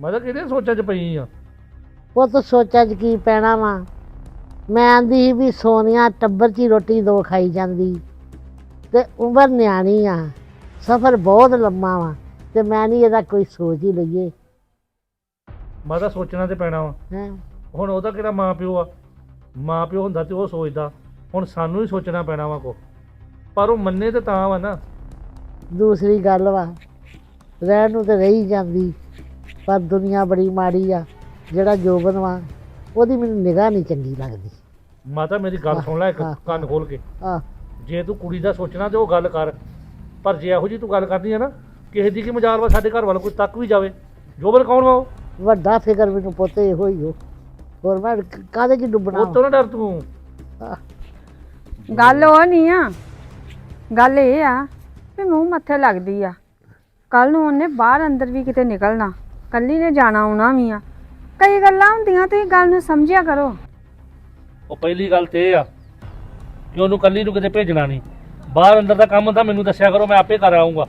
ਮੈਂ ਤਾਂ ਕਿਹਦੇ ਸੋਚਾਂ 'ਚ ਪਈ ਆ? ਉਹ ਤਾਂ ਸੋਚਾਂ 'ਚ ਕੀ ਪੈਣਾ ਵਾ? ਮੈਂ ਆਂਦੀ ਸੀ ਵੀ ਸੋਨੀਆ ਟੱਬਰ 'ਚ ਹੀ ਰੋਟੀ ਦੋ ਖਾਈ ਜਾਂਦੀ। ਤੇ ਉਮਰ ਨਿਆਣੀ ਆ। ਸਫ਼ਰ ਬਹੁਤ ਲੰਮਾ ਵਾ। ਤੇ ਮੈਂ ਨਹੀਂ ਇਹਦਾ ਕੋਈ ਸੋਚ ਹੀ ਲਈਏ। ਮੈਂ ਤਾਂ ਸੋਚਣਾ ਤੇ ਪੈਣਾ ਵਾ। ਹੈਂ? ਹੁਣ ਉਹਦਾ ਕਿਹੜਾ ਮਾਂ ਪਿਓ ਆ? ਮਾਂ ਪਿਓ ਹੁੰਦਾ ਤੇ ਉਹ ਸੋਚਦਾ। ਹੁਣ ਸਾਨੂੰ ਹੀ ਸੋਚਣਾ ਪੈਣਾ ਵਾ ਕੋ ਪਰ ਉਹ ਮੰਨੇ ਤੇ ਤਾਂ ਵਾ ਨਾ। ਦੂਸਰੀ ਗੱਲ ਵਾ। ਰਹਿਣ ਨੂੰ ਤੇ ਰਹੀ ਜਾਂਦੀ। ਪਰ ਦੁਨੀਆ ਬੜੀ ਮਾੜੀ ਆ ਜਿਹੜਾ ਜੋਬਨ ਵਾ ਉਹਦੀ ਮੈਨੂੰ ਨਿਗਾਹ ਨਹੀਂ ਚੰਗੀ ਲੱਗਦੀ। ਮਾਤਾ ਮੇਰੀ ਗੱਲ ਸੁਣ ਲੈ ਇੱਕ ਹਾਂ, ਹਾਂ। ਕੰਨ ਖੋਲ ਕੇ। ਆ ਜੇ ਤੂੰ ਕੁੜੀ ਦਾ ਸੋਚਣਾ ਤੇ ਉਹ ਗੱਲ ਕਰ ਪਰ ਜੇ ਇਹੋ ਜੀ ਤੂੰ ਗੱਲ ਕਰਦੀ ਆ ਨਾ ਕਿਸੇ ਦੀ ਕੀ ਮਜਾਲ ਵਾ ਸਾਡੇ ਘਰ ਵਾਲਾ ਕੋਈ ਤੱਕ ਵੀ ਜਾਵੇ। ਜੋਬਨ ਕੌਣ ਵਾ ਉਹ? ਵੱਡਾ ਫਿਕਰ ਮੈਨੂੰ ਪੁੱਤ ਇਹੋ ਹੀ ਹੋ ਹੋਰ ਮੈਂ ਕਾਹਦੇ 'ਚ ਡੁੱਬਣਾ ਉਹ ਤੋਂ ਨਾ ਡਰ ਤੂੰ? ਗੱਲ ਉਹ ਨਹੀਂ ਆ। ਗੱਲ ਇਹ ਆ ਵੀ ਮੂੰਹ ਮੱਥੇ ਲੱਗਦੀ ਆ। ਕੱਲ ਨੂੰ ਉਹਨੇ ਬਾਹਰ ਅੰਦਰ ਵੀ ਕਿਤੇ ਨਿਕਲਣਾ। ਕੱਲੀ ਨੇ ਜਾਣਾ ਆਉਣਾ ਵੀ ਆ। ਕਈ ਗੱਲਾਂ ਹੁੰਦੀਆਂ ਤੁਸੀਂ ਗੱਲ ਨੂੰ ਸਮਝਿਆ ਕਰੋ। ਉਹ ਪਹਿਲੀ ਗੱਲ ਤੇ ਇਹ ਆ ਕਿ ਉਹਨੂੰ ਕੱਲੀ ਨੂੰ ਕਿਤੇ ਭੇਜਣਾ ਨਹੀਂ। ਬਾਹਰ ਅੰਦਰ ਦਾ ਕੰਮ ਤਾਂ ਮੈਨੂੰ ਦੱਸਿਆ ਕਰੋ ਮੈਂ ਆਪੇ ਕਰ ਆਉਂਗਾ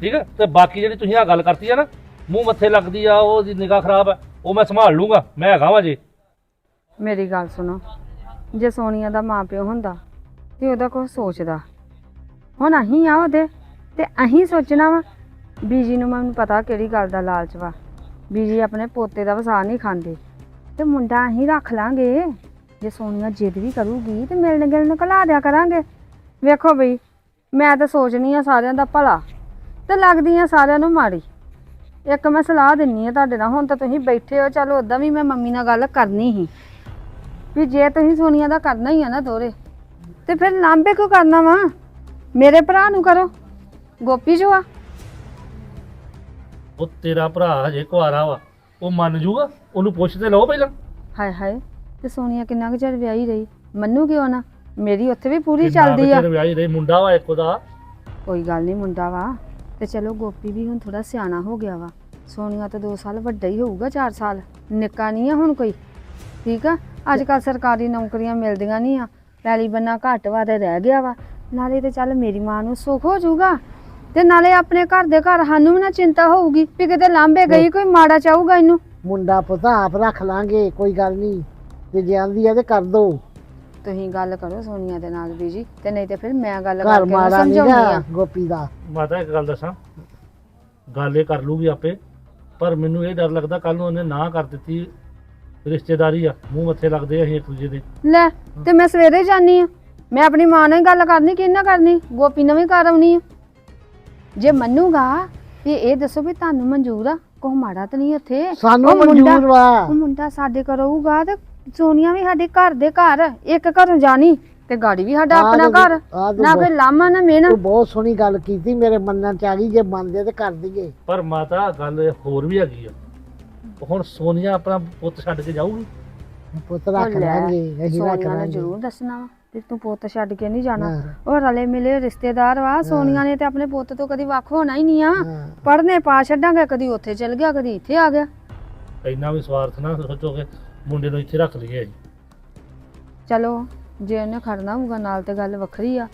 ਠੀਕ ਹੈ ਤੇ ਬਾਕੀ ਜਿਹੜੀ ਤੁਸੀਂ ਆ ਗੱਲ ਕਰਤੀ ਆ ਨਾ ਮੂੰਹ ਮੱਥੇ ਲੱਗਦੀ ਆ ਉਹਦੀ ਨਿਗਾਹ ਖਰਾਬ ਆ ਉਹ ਮੈਂ ਸੰਭਾਲ ਲੂੰਗਾ ਮੈਂ ਹੈਗਾ ਵਾਂ ਜੀ। ਮੇਰੀ ਗੱਲ ਸੁਣੋ ਜੇ ਸੋਨੀਆ ਦਾ ਮਾਪਿਓ ਹੁੰਦਾ ਤੇ ਉਹਦਾ ਕੁਝ ਸੋਚਦਾ। ਹੁਣ ਅਹੀਂ ਆ ਉਹਦੇ ਤੇ ਅਹੀਂ ਸੋਚਣਾ ਵਾ ਬੀਜੀ ਨੂੰ ਮੈਨੂੰ ਪਤਾ ਕਿਹੜੀ ਗੱਲ ਦਾ ਲਾਲਚ ਵਾ। ਬੀਜੀ ਆਪਣੇ ਪੋਤੇ ਦਾ ਵਸਾ ਨਹੀਂ ਖਾਂਦੇ। ਤੇ ਮੁੰਡਾ ਅਸੀਂ ਰੱਖ ਲਾਂਗੇ। ਜੇ ਸੋਨੀਆ ਜਿੱਦ ਵੀ ਕਰੂਗੀ ਤੇ ਮਿਲਣ ਗਿਲਣ ਕਲਾ ਦਿਆ ਕਰਾਂਗੇ। ਵੇਖੋ ਬਈ, ਮੈਂ ਤਾਂ ਸੋਚਣੀ ਆ ਸਾਰਿਆਂ ਦਾ ਭਲਾ ਤੇ ਲੱਗਦੀ ਆ ਸਾਰਿਆਂ ਨੂੰ ਮਾੜੀ। ਇੱਕ ਮੈਂ ਸਲਾਹ ਦਿੰਨੀ ਆ ਤੁਹਾਡੇ ਨਾਲ, ਹੁਣ ਤਾਂ ਤੁਸੀਂ ਬੈਠੇ ਹੋ, ਚਲੋ ਉਦਾਂ ਵੀ ਮੈਂ ਮੰਮੀ ਨਾਲ ਗੱਲ ਕਰਨੀ ਸੀ। ਵੀ ਜੇ ਤੁਸੀਂ ਸੋਨੀਆ ਦਾ ਕਰਨਾ ਹੀ ਆ ਨਾ ਦੋਰੇ ਤੇ ਫਿਰ ਲਾਂਬੇ ਕਿਉਂ ਕਰਨਾ ਵਾ? ਮੇਰੇ ਭਰਾ ਨੂੰ ਕਰੋ। ਗੋਪੀ ਜੋ ਆ। ਉਹ ਤੇਰਾ ਭਰਾ ਹਜੇ ਕੁਆਰਾ ਵਾ ਉਹ ਮੰਨ ਜੂਗਾ? ਉਹਨੂੰ ਪੁੱਛ ਤੇ ਲਓ ਪਹਿਲਾਂ। ਹਾਏ ਹਾਏ ਤੇ ਸੋਨੀਆ ਕਿੰਨਾ ਕੁ ਚਿਰ ਵਿਆਹੀ ਰਹੀ? ਮੰਨੂ ਕਿਉਂ ਨਾ? ਮੇਰੀ ਉੱਥੇ ਵੀ ਪੂਰੀ ਚੱਲਦੀ ਆ। ਬਚੇਰ ਵਿਆਹੀ ਰਹੇ? ਮੁੰਡਾ ਵਾ ਇੱਕ ਉਹਦਾ। ਕੋਈ ਗੱਲ ਨਹੀਂ ਮੁੰਡਾ ਵਾ। ਤੇ ਚਲੋ ਗੋਪੀ ਵੀ ਹੁਣ ਥੋੜਾ ਸਿਆਣਾ ਹੋ ਗਿਆ ਵਾ। ਸੋਨੀਆ ਤਾਂ 2 ਸਾਲ ਵੱਡਾ ਹੀ ਹੋਊਗਾ 4 ਸਾਲ। ਨਿੱਕਾ ਨਹੀਂ ਆ ਹੁਣ ਕੋਈ। ਠੀਕ ਆ? ਅੱਜ ਕੱਲ ਸਰਕਾਰੀ ਨੌਕਰੀਆਂ ਮਿਲਦੀਆਂ ਨਹੀਂ ਆ। ਪੈਲੀ ਬੰਨਾ ਘੱਟ ਵਾ ਤੇ ਰਹਿ ਗਿਆ ਵਾ। ਨਾਲੇ ਤੇ ਚੱਲ ਮੇਰੀ ਮਾਂ ਨੂੰ ਸੁੱਖ ਹੋ ਜਾਊਗਾ ਤੇ ਨਾਲੇ ਆਪਣੇ ਘਰ ਦੇ ਘਰ ਸਾਨੂੰ ਵੀ ਨਾ ਚਿੰਤਾ ਹੋਊਗੀ ਵੀ ਕਿਤੇ ਲਾਂਬੇ ਗਈ ਕੋਈ ਮਾੜਾ ਚਾਹੂਗਾ ਇਹਨੂੰ। ਮੁੰਡਾ ਪੁੱਤ ਆਪ ਰੱਖ ਲਾਂਗੇ ਕੋਈ ਗੱਲ ਨਹੀਂ। ਤੇ ਜੇ ਆਂਦੀ ਆ ਤੇ ਕਰ ਦੋ। ਤੁਸੀਂ ਗੱਲ ਕਰੋ ਸੋਨੀਆ ਦੇ ਨਾਲ ਵੀ ਜੀ ਤੇ ਨਹੀਂ ਤੇ ਫਿਰ ਮੈਂ ਗੱਲ ਘਰ ਕਰਕੇ ਉਹਨੂੰ ਮਾੜਾ ਨਹੀਂ ਸਮਝਾਉਣੀ ਆ। ਗੋਪੀ ਦਾ। ਮਾਤਾ ਇੱਕ ਗੱਲ ਦੱਸਾਂ ਗੱਲ ਇਹ ਕਰ ਲੂਗੀ ਆਪੇ ਪਰ ਮੈਨੂੰ ਇਹ ਡਰ ਲੱਗਦਾ ਕੱਲ ਨੂੰ ਉਹਨੇ ਨਾ ਕਰ ਦਿੱਤੀ ਰਿਸ਼ਤੇਦਾਰੀ ਆ ਮੂੰਹ ਮੱਥੇ ਲੱਗਦੇ ਆ ਅਸੀਂ ਇੱਕ ਦੂਜੇ ਦੇ। ਲੈ ਤੇ ਮੈਂ ਸਵੇਰੇ ਜਾਨੀ ਆ। ਮੈਂ ਆਪਣੀ ਮਾਂ ਨਾਲ ਹੀ ਗੱਲ ਕਰਨੀ ਕਿ ਕਰਨੀ ਗੋਪੀ ਨਾਲ ਵੀ ਕਰ ਆਉਣੀ ਆ। ਜੇ ਮੰਨੂਗਾ ਤੇ ਇਹ ਦੱਸੋ ਵੀ ਤੁਹਾਨੂੰ ਮਨਜ਼ੂਰ ਆ ਕੋਹ ਮਾੜਾ ਤਾਂ ਨਹੀਂ ਉੱਥੇ? ਸਾਨੂੰ ਉਹ ਮੁੰਡਾ- ਮਨਜ਼ੂਰ ਵਾ। ਉਹ ਮੁੰਡਾ ਸਾਡੇ ਕਰੂਗਾ ਤੇ ਸੋਨੀਆ ਵੀ ਸਾਡੇ ਘਰ ਦੇ ਘਰ ਇੱਕ ਘਰੋਂ ਜਾਣੀ ਤੇ ਗਾੜੀ ਵੀ ਸਾਡਾ ਆਪਣਾ ਘਰ ਨਾ ਕੋਈ ਲਾਮਾ ਨਾ ਮੇਣਾ ਤੂੰ ਬਹੁਤ ਸੋਹਣੀ ਗੱਲ ਕੀਤੀ ਮੇਰੇ ਮੰਨਣ ਚ ਆ ਗਈ ਜੇ ਮੰਨਦੇ ਤੇ ਕਰ ਦਈਏ। ਪਰ ਮਾਤਾ ਗੱਲ ਹੋਰ ਵੀ ਹੈਗੀ ਆ। ਹੁਣ ਸੋਨੀਆ ਆਪਣਾ ਪੁੱਤ ਛੱਡ ਕੇ ਜਾਊਗੀ? ਪੁੱਤ ਰੱਖ ਲਾਂਗੇ ਅਸੀਂ ਰੱਖ ਸੋਨੀਆ ਨੇ ਲਾਂਗੇ। ਜ਼ਰੂਰ ਦੱਸਣਾ ਵਾ। ਕਿ ਤੂੰ ਪੁੱਤ ਛੱਡ ਕੇ ਨਹੀਂ ਜਾਣਾ। ਉਹ ਰਲੇ ਮਿਲੇ ਰਿਸ਼ਤੇਦਾਰ ਵਾ ਸੋਨੀਆ ਨੇ ਤੇ ਆਪਣੇ ਪੁੱਤ ਤੋਂ ਕਦੀ ਵੱਖ ਹੋਣਾ ਹੀ ਨਹੀਂ ਆ। ਪੜਨੇ ਪਾ ਛੱਡਾਂਗੇ ਕਦੀ ਉੱਥੇ ਚਲ ਗਿਆ ਕਦੀ ਇੱਥੇ ਆ ਗਿਆ। ਇੰਨਾ ਵੀ ਸਵਾਰਥ ਨਾ ਸੋਚੋ ਕਿ ਮੁੰਡੇ ਨੂੰ ਇੱਥੇ ਰੱਖ ਲਈਏ। ਚਲੋ ਜੇ ਉਹਨੇ ਖੜਨਾ ਹੋਊਗਾ ਨਾਲ ਤੇ ਗੱਲ ਵੱਖਰੀ ਆ।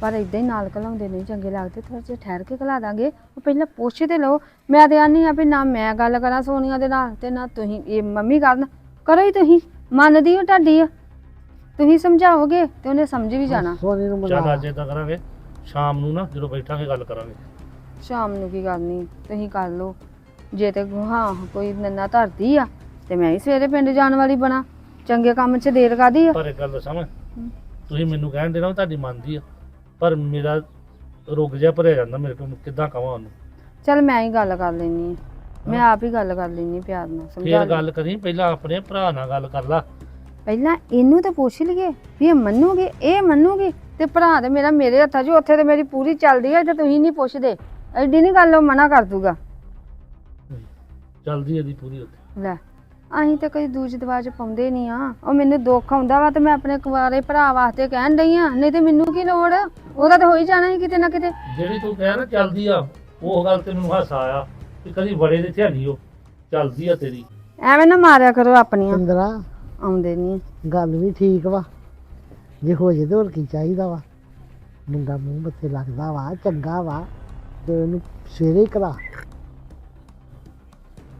ਪਰ ਇਦਾਂ ਹੀ ਨਾਲ ਘਲਾਉਂਦੇ ਨਹੀਂ ਚੰਗੇ ਲੱਗਦੇ ਥੋੜਾ ਜਿਹਾ ਠਹਿਰ ਕੇ ਘਲਾ ਦਾਂਗੇ। ਉਹ ਪਹਿਲਾਂ ਪੁੱਛ ਤੇ ਲਓ। ਮੈਂ ਤੇ ਆਨੀ ਆ ਵੀ ਨਾ ਮੈਂ ਗੱਲ ਕਰਾਂ ਸੋਨੀਆ ਦੇ ਨਾਲ ਤੇ ਨਾ ਤੁਸੀਂ ਇਹ ਮੰਮੀ ਕਰਨ। ਕਰੋ ਹੀ ਤੁਸੀਂ ਮੰਨਦੀ ਹੋ ਤੁਹਾਡੀ? ਆ ਤੁਸੀਂ ਸਮਝਾਓਗੇ ਤੇ ਉਹਨੇ ਸਮਝ ਵੀ ਜਾਣਾ। ਸੋਨੀ ਨੂੰ ਚੱਲ ਮਨਾ। ਅੱਜ ਏਦਾਂ ਕਰਾਂਗੇ ਸ਼ਾਮ ਨੂੰ ਨਾ ਜਦੋਂ ਬੈਠਾਂਗੇ ਗੱਲ ਕਰਾਂਗੇ। ਸ਼ਾਮ ਨੂੰ ਕੀ ਕਰਨੀ ਤੁਸੀਂ ਕਰ ਲਓ। ਜੇ ਤੇ ਹਾਂ ਕੋਈ ਨੰਨਾ ਧਰਦੀ ਆ ਤੇ ਮੈਂ ਹੀ ਸਵੇਰੇ ਪਿੰਡ ਜਾਣ ਵਾਲੀ ਬਣਾ। ਚੰਗੇ ਕੰਮ 'ਚ ਦੇਰ ਕਾਦੀ ਆ? ਪਰ ਇੱਕ ਗੱਲ ਦੱਸਾਂ ਮੈਂ ਤੁਸੀਂ ਮੈਨੂੰ ਕਹਿਣ ਦੇਣਾ ਉਹ ਤੁਹਾਡੀ ਮੰਨਦੀ ਆ ਪਰ ਮੇਰਾ ਰੁਕ ਜਿਹਾ ਭਰਿਆ ਜਾਂਦਾ ਮੇਰੇ ਕੋਲ ਕਿੱਦਾਂ ਕਵਾਂ ਉਹਨੂੰ? ਚੱਲ ਮੈਂ ਹੀ ਗੱਲ ਕਰ ਲੈਣੀ ਮੈਂ ਆਪ ਹੀ ਗੱਲ ਕਰ ਲੈਣੀ ਪਿਆਰ ਨਾਲ ਸਮਝਾ ਫੇਰ। ਗੱਲ ਕਰੀ ਪਹਿਲਾਂ ਆਪਣੇ ਭਰਾ ਨਾਲ ਗੱਲ ਕਰ ਲਾ। ਪਹਿਲਾਂ ਇਹਨੂੰ ਤਾਂ ਪੁੱਛ ਲਈਏ ਵੀ ਇਹ ਮੰਨੂਗੀ ਇਹ ਮੰਨੂਗੀ ਤੇ ਭਰਾ ਤੇ ਮੇਰਾ ਮੇਰੇ ਹੱਥਾਂ 'ਚ ਉੱਥੇ ਤੇ ਮੇਰੀ ਪੂਰੀ ਚੱਲਦੀ ਹੈ ਤੇ ਤੁਸੀਂ ਨਹੀਂ ਪੁੱਛਦੇ ਐਡੀ ਨਹੀਂ ਗੱਲ ਉਹ ਮਨਾ ਕਰ ਦੂਗਾ। ਚੱਲਦੀ ਇਹਦੀ ਪੂਰੀ ਉੱਤੇ ਲੈ ਅਸੀਂ ਤਾਂ ਕਦੀ ਦੂਜ ਦਵਾਜ ਪਾਉਂਦੇ ਨਹੀਂ ਆ। ਉਹ ਮੈਨੂੰ ਦੁੱਖ ਆਉਂਦਾ ਵਾ ਤੇ ਮੈਂ ਆਪਣੇ ਕੁਆਰੇ ਭਰਾ ਵਾਸਤੇ ਕਹਿਣ ਡਈ ਆ ਨਹੀਂ ਤੇ ਮੈਨੂੰ ਕੀ ਲੋੜ? ਉਹਦਾ ਤਾਂ ਹੋ ਹੀ ਜਾਣਾ ਸੀ ਕਿਤੇ ਨਾ ਕਿਤੇ। ਜਿਹੜੀ ਤੂੰ ਕਹਿ ਨਾ ਚੱਲਦੀ ਆ ਉਹ ਗੱਲ ਤੇ ਮੈਨੂੰ ਹਾਸਾ ਆਇਆ ਕਿ ਕਦੀ ਬੜੇ ਦੇ ਧਿਆਨੀ ਉਹ ਚੱਲਦੀ ਆ ਤੇਰੀ। ਐਵੇਂ ਨਾ ਮਾਰਿਆ ਕਰੋ ਆਪਣੀਆਂ। ਚੰਦਰਾ ਆਉਂਦੇ ਨਹੀਂ ਗੱਲ ਵੀ ਠੀਕ ਵਾ। ਜੇ ਹੋ ਜੇ ਤੇ ਹੋਰ ਕੀ ਚਾਹੀਦਾ ਵਾ। ਮੁੰਡਾ ਮੂੰਹ ਬੱਤੇ ਲੱਗਦਾ ਵਾ ਚੰਗਾ ਵਾ ਤੇ ਉਹਨੂੰ ਸਵੇਰੇ ਹੀ ਕਰਾ।